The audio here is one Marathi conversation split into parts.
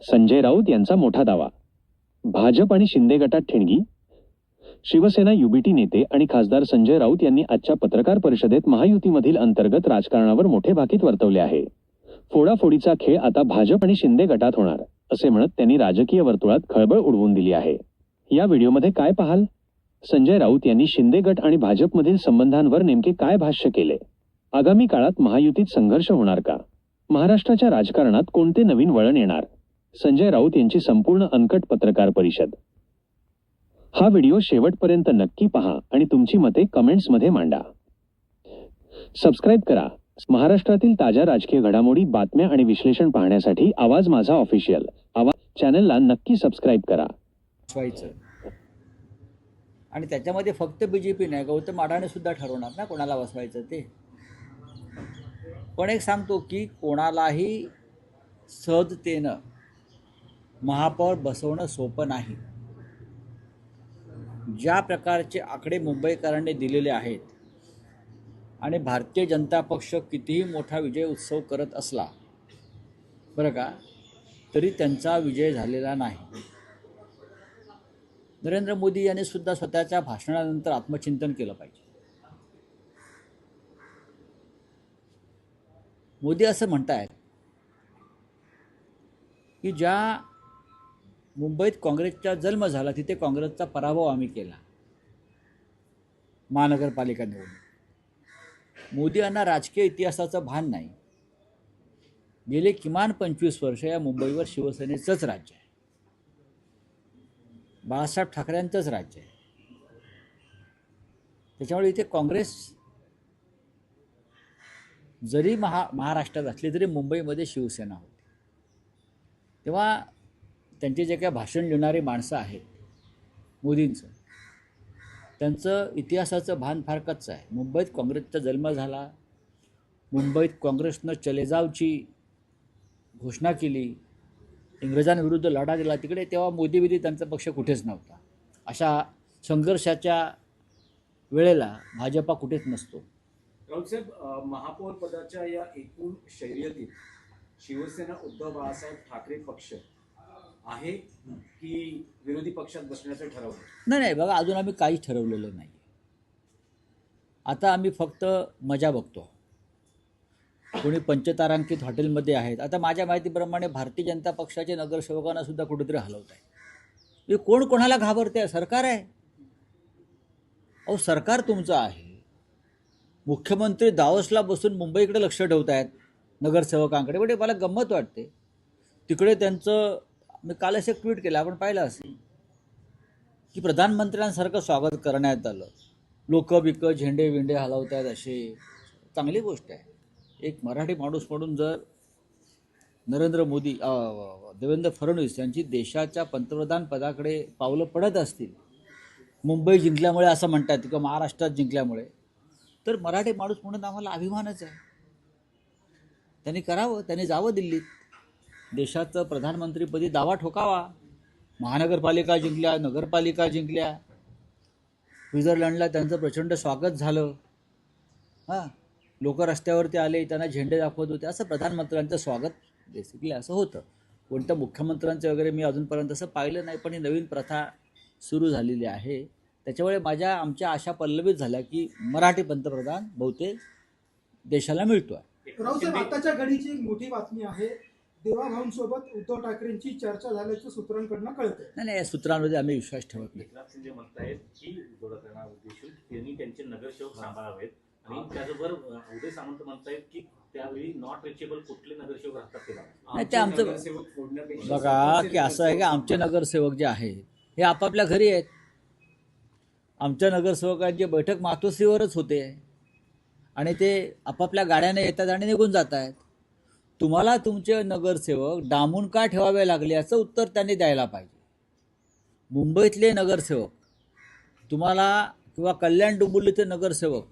संजय राऊत यांचा मोठा दावा. भाजप आणि शिंदे गटात ठिणगी? शिवसेना युबीटी नेते आणि खासदार संजय राऊत यांनी आजच्या पत्रकार परिषदेत महायुतीमधील अंतर्गत राजकारणावर मोठे भाकीत वर्तवले आहे. फोडाफोडीचा खेळ आता भाजप आणि शिंदे गटात होणार असे म्हणत त्यांनी राजकीय वर्तुळात खळबळ उडवून दिली आहे. या व्हिडिओमध्ये काय पाहाल? संजय राऊत यांनी शिंदे गट आणि भाजपमधील संबंधांवर नेमके काय भाष्य केले? आगामी काळात महायुतीत संघर्ष होणार का? महाराष्ट्राच्या राजकारणात कोणते नवीन वळण येणार? संजय राऊत यांची संपूर्ण अनकट पत्रकार परिषद. हा व्हिडिओ शेवटपर्यंत नक्की पहा आणि तुमची मते कमेंट्समध्ये मांडा. सबस्क्राईब करा. महाराष्ट्रातील ताज्या राजकीय घडामोडी बातम्या आणि विश्लेषण पाहण्यासाठी आवाज माझा ऑफिशियल आवाज चॅनलला नक्की सबस्क्राईब करा. आणि त्याच्यामध्ये फक्त बी जे पी नाही गौतम अडाणी सुद्धा ठरवणार ना कोणाला बसवायचं ते. पण एक सांगतो की कोणालाही सहजतेनं महापौर बसवणं सोपं नाही. ज्या प्रकारचे आकडे मुंबईकरांनी दिलेले आहेत आणि भारतीय जनता पक्ष कितीही मोठा विजय उत्सव करत असला बरं का तरी त्यांचा विजय झालेला नाही. नरेंद्र मोदी यांनी सुद्धा स्वतःच्या भाषणानंतर आत्मचिंतन केलं पाहिजे. मोदी असं म्हणतायत की ज्या मुंबईत काँग्रेसचा जन्म झाला तिथे काँग्रेसचा पराभव आम्ही केला. महानगरपालिका निवडणूक. मोदी यांना राजकीय इतिहासाचं भान नाही. गेले किमान पंचवीस वर्ष या मुंबईवर शिवसेनेचंच राज्य आहे. बाळासाहेब ठाकरेंचंच राज्य आहे. त्याच्यामुळे इथे काँग्रेस जरी महा महाराष्ट्रात असली तरी मुंबईमध्ये शिवसेना होती. तेव्हा त्यांचे जे काही भाषण लिहिणारी माणसं आहेत मोदींचं त्यांचं इतिहासाचं भान फार कच्चं आहे. मुंबईत काँग्रेसचा जन्म झाला मुंबईत काँग्रेसनं चलेजावची घोषणा केली इंग्रजांविरुद्ध लढा दिला तिकडे तेव्हा मोदीविधी त्यांचा पक्ष कुठेच नव्हता. अशा संघर्षाच्या वेळेला भाजपा कुठेच नसतो. राऊत साहेब महापौर पदाच्या या एकूण शर्यतीत शिवसेना उद्धव बाळासाहेब ठाकरे पक्ष आहे की विरोधी पक्षात बसण्याचं ठरवलं? नाही नाही बघा अजून आम्ही काहीच ठरवलेलं नाही. आता आम्ही फक्त मजा बघतो. कोणी पंचतारांकित हॉटेलमध्ये आहेत. आता माझ्या माहितीप्रमाणे भारतीय जनता पक्षाचे नगरसेवकांना सुद्धा कुठेतरी हलवत आहे. हे कोण कोणाला घाबरते सरकार आहे. अहो सरकार तुमचं आहे. मुख्यमंत्री दावसला बसून मुंबईकडे लक्ष ठेवत आहेत नगरसेवकांकडे. म्हणजे मला गंमत वाटते. तिकडे त्यांचं मी कालच एक ट्विट केलं आपण पाहिलं असेल. की प्रधानमंत्र्यांसारखं स्वागत करण्यात आलं. लोक बिक झेंडे विंडे हलवत आहेत असे. चांगली गोष्ट आहे. एक मराठी माणूस म्हणून जर नरेंद्र मोदी देवेंद्र फडणवीस यांची देशाच्या पंतप्रधान पदाकडे पावलं पडत असतील मुंबई जिंकल्यामुळे असं म्हणतात किंवा महाराष्ट्रात जिंकल्यामुळे तर मराठी माणूस म्हणून आम्हाला अभिमानच आहे. त्यांनी करावं त्यांनी जावं दिल्लीत. देशाचं प्रधानमंत्रीपदी दावा ठोकावा. महानगरपालिका जिंकल्या नगरपालिका जिंकल्या. स्वित्झर्लंडला त्यांचं प्रचंड स्वागत झालं. हां लोक रस्त्यावरती आले त्यांना झेंडे दाखवत होते. असं प्रधानमंत्र्यांचं स्वागत बेसिकली असं होतं. कोणत्या मुख्यमंत्र्यांचं वगैरे मी अजूनपर्यंत असं पाहिलं नाही पण ही नवीन प्रथा सुरू झालेली आहे. त्याच्यामुळे माझ्या आमच्या आशा पल्लवित झाल्या की मराठी पंतप्रधान बहुतेक देशाला मिळतो आहे आताच्या घडीची एक मोठी बातमी आहे. देवाभाऊंसोबत उद्धव ठाकरेंची चर्चा झाल्याचं सूत्रांकडनं कळतंय. नाही नाही या सूत्रांमध्ये आम्ही विश्वास ठेवत नाही. एकनाथ शिंदे म्हणतायत की त्यांनी त्यांचे नगरसेवक सांभाळावेत. आणि त्याचबरोबर उदय सामंत म्हणतायत की त्यावेळी नॉट रिचेबल कुठले नगरसेवक राहतात. नाही, ते आमचं- बघा की असं आहे की आमचे नगरसेवक जे आहेत हे आपापल्या घरी आहेत. आमच्या नगरसेवकांची बैठक मातोश्रीवरच होते. आणि ते आपापल्या गाड्याने येतात आणि निघून जात आहेत तुम्हाला तुमचे नगरसेवक डांबून का ठेवावे लागले याचं उत्तर त्यांनी द्यायला पाहिजे. मुंबईतले नगरसेवक तुम्हाला किंवा कल्याण डोंबिवलीचे नगरसेवक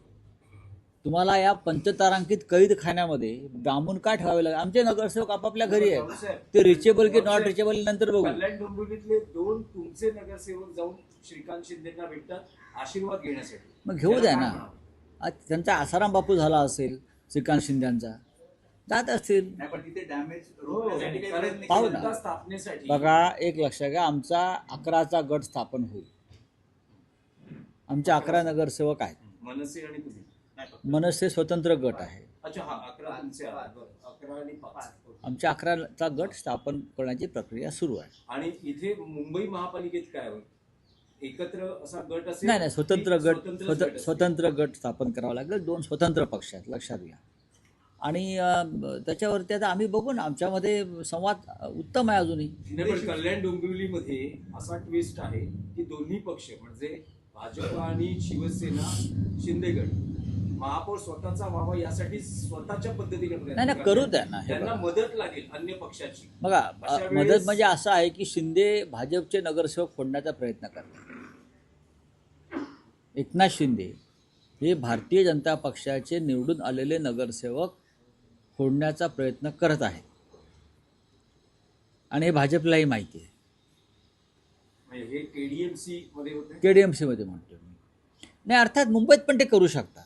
तुम्हाला या पंचतारांकित कैद खाण्यामध्ये डांबून का ठेवावे लागले? आमचे नगरसेवक आपापल्या घरी आहेत. ते रिचेबल की नॉट रिचेबल नंतर बघू. कल्याण डोंबिवलीतले दोन तुमचे नगरसेवक जाऊन श्रीकांत शिंदेना भेटतात आशीर्वाद घेण्यासाठी. मग घेऊ द्या ना. त्यांचा आसाराम बापू झाला असेल श्रीकांत शिंद्यांचा जात असतील. हो, पाहू ना. बघा एक लक्षात घ्या. आमचा अकराचा गट स्थापन होईल. आमचे अकरा नगरसेवक आहेत. मनसे आणि तुम्ही. नाही, फक्त मनसे स्वतंत्र गट आहे. हा आमच्या अकराचा गट स्थापन करण्याची प्रक्रिया सुरू आहे. आणि इथे मुंबई महापालिकेत काय एकत्र असा गट असेल? नाही नाही स्वतंत्र की गट? स्वतंत्र गट स्थापन करावा लागेल. दोन स्वतंत्र पक्ष आहेत. लक्षात घ्या. आणि त्याच्यावरती आता आम्ही बघू ना आमच्यामध्ये संवाद उत्तम आहे अजूनही पण कल्याण डोंबिवलीमध्ये असा ट्विस्ट आहे की दोन्ही पक्ष म्हणजे भाजप आणि शिवसेना शिंदेगड महापौर स्वतःचा व्हावा यासाठी स्वतःच्या पद्धतीने नाही नाही करतायत. करू द्या ना त्यांना. मदत लागेल अन्य पक्षाची बघा मदत म्हणजे असं आहे की शिंदे भाजपचे नगरसेवक फोडण्याचा प्रयत्न करतात एकनाथ शिंदे हे भारतीय जनता पक्षाचे निवडून आलेले नगरसेवक फोडण्याचा प्रयत्न करत आहेत. आणि हे भाजपलाही माहिती आहे. के डी एम सीमध्ये म्हणतो मी. नाही अर्थात मुंबईत पण ते करू शकतात.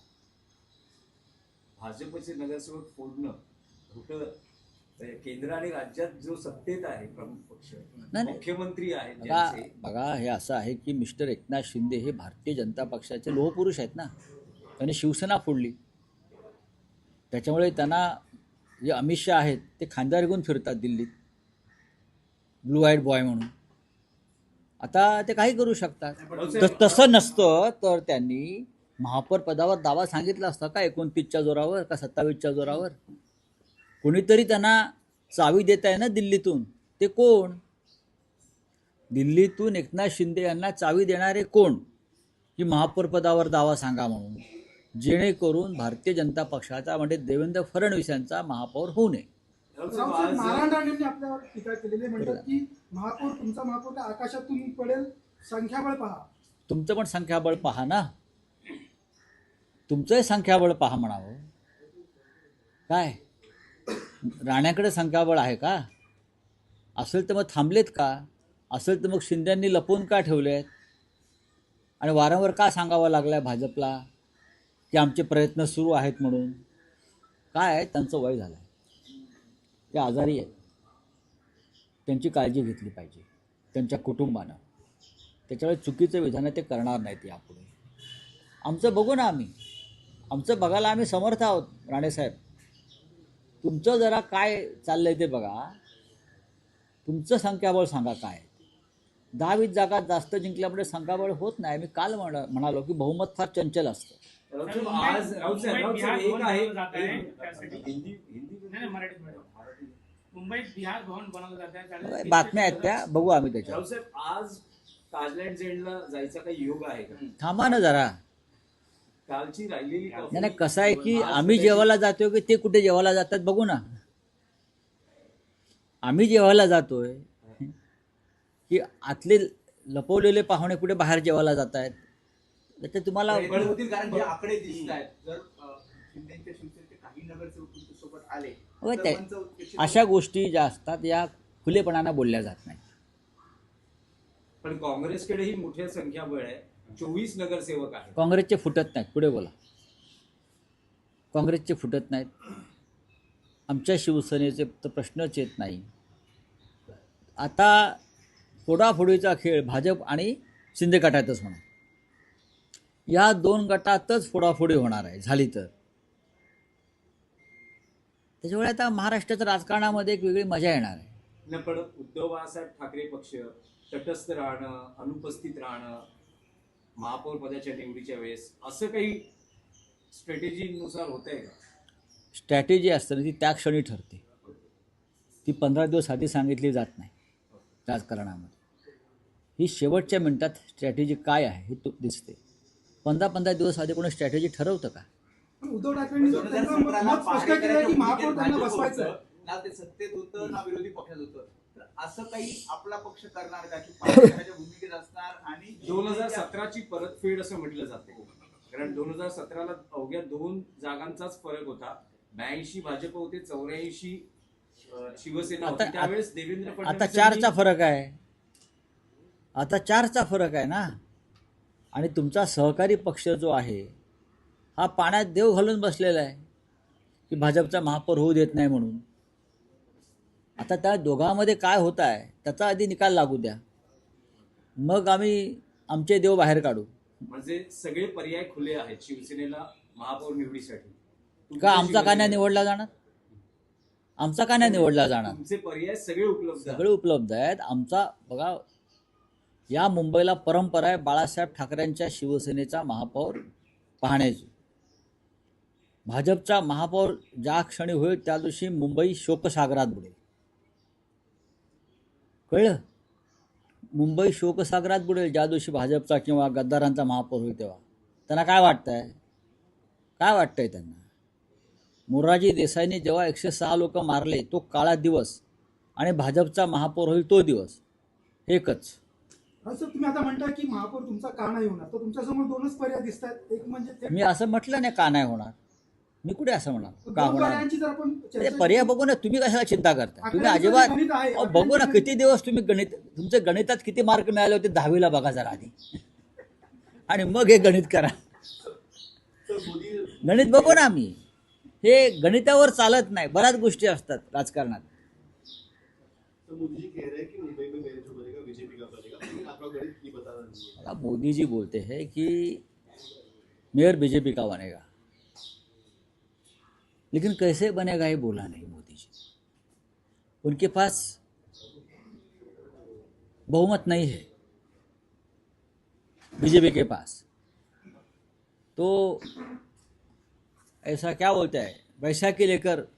भाजपचे नगरसेवक फोडणं केंद्र आणि राज्यात जो सत्तेत आहे प्रमुख पक्ष नाही. मुख्यमंत्री आहेत बघा बघा हे असं आहे की मिस्टर एकनाथ शिंदे हे भारतीय जनता पक्षाचे लोहपुरुष आहेत ना. त्यांनी शिवसेना फोडली. त्याच्यामुळे त्यांना जे अमित शहा आहेत ते खांद्यावर घेऊन फिरतात दिल्लीत. ब्लू व्हाईट बॉय म्हणून. आता ते काही करू शकतात. तर तसं नसतं तर त्यांनी महापौर पदावर दावा सांगितला असता का एकोणतीसच्या जोरावर का सत्तावीसच्या जोरावर? कोणीतरी त्यांना चावी देत आहे ना दिल्लीतून. ते कोण? दिल्लीतून एकनाथ शिंदे यांना चावी देणारे कोण? की महापौर पदावर दावा सांगा म्हणून. जेणेकरून भारतीय जनता पक्षाचा म्हणजे देवेंद्र फडणवीस यांचा महापौर होऊ नये. राऊतसाहेब, राऊत आज- नारायण राणेंनी आपल्यावर टीका केलेली म्हणतात की महापौर तुमचा महापौर काय आकाशातून पडेल संख्याबळ पहा. तुमचं पण संख्याबळ पहा ना. तुमचंही संख्याबळ पहा म्हणावं. काय? राण्याकडे संख्याबळ आहे का? असेल तर मग थांबलेत का? असेल तर मग शिंद्यांनी लपवून का ठेवलेत? आणि वारंवार का सांगावं लागलं भाजपला? की आमचे प्रयत्न सुरू आहेत म्हणून. काय आहे? त्यांचं वय झालं आहे ते आजारी आहेत. त्यांची काळजी घेतली पाहिजे. त्यांच्या कुटुंबानं. त्याच्यामुळे चुकीचं विधानं ते करणार नाहीत यापुढे. आमचं बघू ना आम्ही. आमचं बघायला आम्ही समर्थ आहोत राणेसाहेब तुमचं जरा काय चाललंय ते बघा. तुमचं संख्याबळ सांगा काय दहावीस जागा जास्त जिंकल्यामुळे संख्याबळ होत नाही. मी काल म्हणा म्हणालो की बहुमत फार चंचल असतं. राऊतसाहेब, मुंबई- आज राऊतसाहेब, मुंबई राऊतसाहेब, बिहार एक आहे. हिंदी हिंदी. मराठी. मुंबईत बिहार भवन बनवलं जात आहे बातम्या आहेत त्या बघू आम्ही त्याच्यावर. राऊतसाहेब आज ताजलँड एंडला जायचा काही योग आहे का? थांबा ना जरा. कालची राहिलेली नाही नाही कसं आहे की आम्ही जेवायला जातोय की ते कुठे जेवायला जातात बघू ना. आम्ही जेवायला जातोय की आतले लपवलेले पाहुणे कुठे बाहेर जेवायला जात आहेत त्याच्यात तुम्हाला पण होतील कारण जे आकडे दिसत आहेत जर अ, शिंदेच्या शिवसेनेचे काही नगरसेवक तुमच्यासोबत आले होय, तर ते- पंच उत्पेक्षित अशा गोष्टी ज्या असतात या खुलेपणानं बोलल्या जात नाही पण काँग्रेसकडेही मोठ्या संख्याबळ आहे. चोवीस नगरसेवक आहेत. काँग्रेसचे फुटत नाहीत. पुढे बोला. काँग्रेसचे फुटत नाहीत. आमच्या शिवसेनेचे तर प्रश्नच येत नाही. आता फोडाफोडीचा खेळ भाजप आणि शिंदे गटातच होणार. या दोन गटातच फोडाफोडी होणार आहे. झाली तर. त्याच्यामुळे आता महाराष्ट्राच्या राजकारणामध्ये एक वेगळी मजा येणार आहे. पण उद्धव बाळासाहेब ठाकरे पक्ष तटस्थ राहणं अनुपस्थित राहणं महापौर पदाच्या निवडीच्या वेळेस असं काही स्ट्रॅटेजीनुसार होत आहे का? स्ट्रॅटेजी असते ना ती त्या क्षणी ठरते. ती पंधरा दिवस आधी सांगितली जात नाही राजकारणामध्ये. ही शेवटच्या मिनिटात स्ट्रॅटेजी काय आहे हे तो दिसते. पंधरा पंधरा दिवस आधी कोणी स्ट्रॅटेजी ठरवतं का? उद्धव ठाकरेंनी दोन हजार त्यांचं सतराला मत स्पष्ट केलं की महापौर त्यांना बसवायचं आहे. ना ते सत्तेत होतं ना विरोधी पक्षात होतं तर असं काही आपला पक्ष करणार का? की भूमिकेत असणार आणि दोन हजार सतराची परतफेड असं म्हटलं जाते. कारण दोन हजार सतराला अवघ्या दोन जागांचाच फरक होता. ब्याऐंशी भाजप होते चौऱ्याऐंशी शिवसेना होती. आता- त्यावेळेस देवेंद्र आता फडणवीस चारचा यांनी- फरक आहे. आता चारचा फरक आहे ना? आणि तुमचा सहकारी पक्ष जो आहे हा पाण्यात देव घालून बसलेला आहे की भाजपचा महापौर होऊ देत नाही म्हणून. आता त्या दोघांमध्ये काय होत आहे त्याचा आधी निकाल लागू द्या. मग आम्ही आमचे देव बाहेर काढू. म्हणजे सगळे पर्याय खुले आहेत शिवसेनेला महापौर निवडीसाठी. का आमचा का नाही निवडला जाणार? आमचा का नाही निवडला जाणार? पर्याय सगळे उपलब्ध सगळे उपलब्ध आहेत. आमचा बघा या मुंबईला परंपरा आहे बाळासाहेब ठाकरेंच्या शिवसेनेचा महापौर पाहण्याची भाजपचा महापौर ज्या क्षणी होईल त्या दिवशी मुंबई शोकसागरात बुडेल. कळलं? मुंबई शोकसागरात बुडेल ज्या दिवशी भाजपचा किंवा गद्दारांचा महापौर होईल तेव्हा. त्यांना काय वाटतंय? काय वाटतंय त्यांना? मोरारजी देसाईने जेव्हा एकशे सहा लोक मारले तो काळा दिवस आणि भाजपचा महापौर होईल तो दिवस. एकच. असं तुम्ही आता म्हणता की महापौर तुमचा का नाही होणार? तर तुमच्यासमोर दोनच पर्याय दिसत आहेत एक म्हणजे ते- मी असं म्हटलं नाही का नाही होणार? मी कुठे असं म्हणाल? का होणार? पर्याय बघू ना तुम्ही कशाला चिंता करता तुम्ही अजिबात बघू ना किती दिवस तुम्ही गणित तुमचे गणितात किती मार्क मिळाले होते? दहावीला बघा जरा आधी. आणि मग हे गणित करा. गणित बघू ना आम्ही. हे गणितावर चालत नाही. बऱ्याच गोष्टी असतात राजकारणात. अब मोदी जी बोलते हैं कि मेयर बीजेपी का बनेगा। लेकिन कैसे बनेगा ये बोला नहीं मोदी जी। उनके पास बहुमत नहीं है बीजेपी के पास। तो ऐसा क्या बोलता है? वैशाखी लेकर,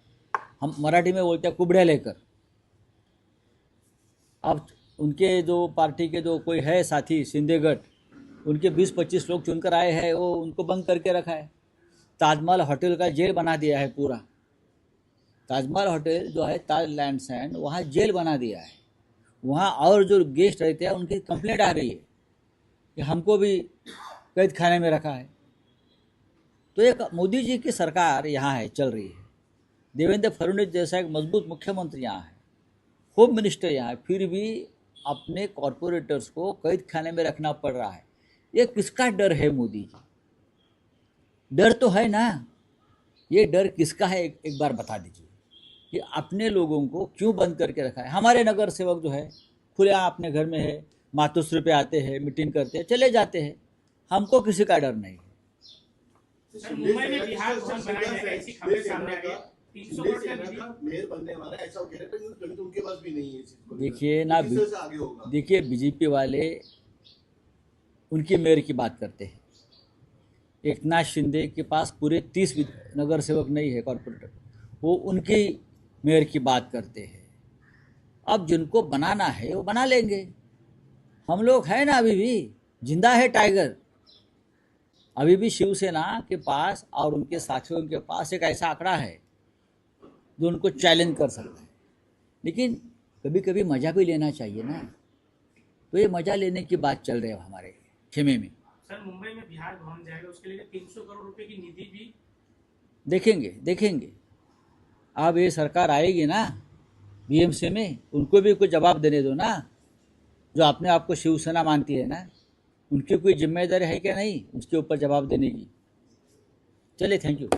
हम मराठी में बोलते हैं, कुबड़े लेकर। अब उनके जो पार्टी के जो कोई है साथी, सिंधेगढ़, उनके 20-25 लोग चुनकर आए हैं, वो उनको बंद करके रखा है। ताजमहल होटल का जेल बना दिया है पूरा। ताजमहल होटल जो है ताज लैंड सैंड, वहाँ जेल बना दिया है। वहाँ और जो गेस्ट रहते हैं, उनकी कंप्लेंट आ रही है कि हमको भी कैद खाने में रखा है। तो एक मोदी जी की सरकार यहाँ है, चल रही है। देवेंद्र फडणवीस जैसा एक मज़बूत मुख्यमंत्री यहाँ है। होम मिनिस्टर यहाँ है, फिर भी अपने कॉरपोरेटर्स को कैद खाने में रखना पड़ रहा है। ये किसका डर है मोदी जी? डर तो है ना? ये डर किसका है? एक, एक बार बता दीजिए कि अपने लोगों को क्यों बंद करके रखा है? हमारे नगर सेवक जो है खुले अपने घर में है मातोश्री पे आते हैं मीटिंग करते हैं चले जाते हैं। हमको किसी का डर नहीं है। देखिए ना देखिए बीजेपी वाले उनकी मेयर की बात करते हैं। एक नाथ शिंदे के पास पूरे तीस नगर सेवक नहीं है कॉरपोरेटर वो उनकी मेयर की बात करते हैं। अब जिनको बनाना है वो बना लेंगे। हम लोग हैं ना अभी भी ज़िंदा है टाइगर अभी भी शिवसेना के पास और उनके साथियों के पास एक ऐसा आंकड़ा है। जो उनको चैलेंज कर सकता है। लेकिन कभी कभी मज़ा भी लेना चाहिए ना। तो ये मज़ा लेने की बात चल रही है हमारे खेमे में। सर मुंबई में बिहार भवन जाएगा उसके लिए तीन सौ करोड़ रुपए की निधि भी। देखेंगे देखेंगे। अब ये सरकार आएगी ना बीएमसी में उनको भी कुछ जवाब देने दो ना। जो अपने आप को शिवसेना मानती है ना उनकी कोई ज़िम्मेदारी है क्या नहीं? उसके ऊपर जवाब देने की। चलिए थैंक यू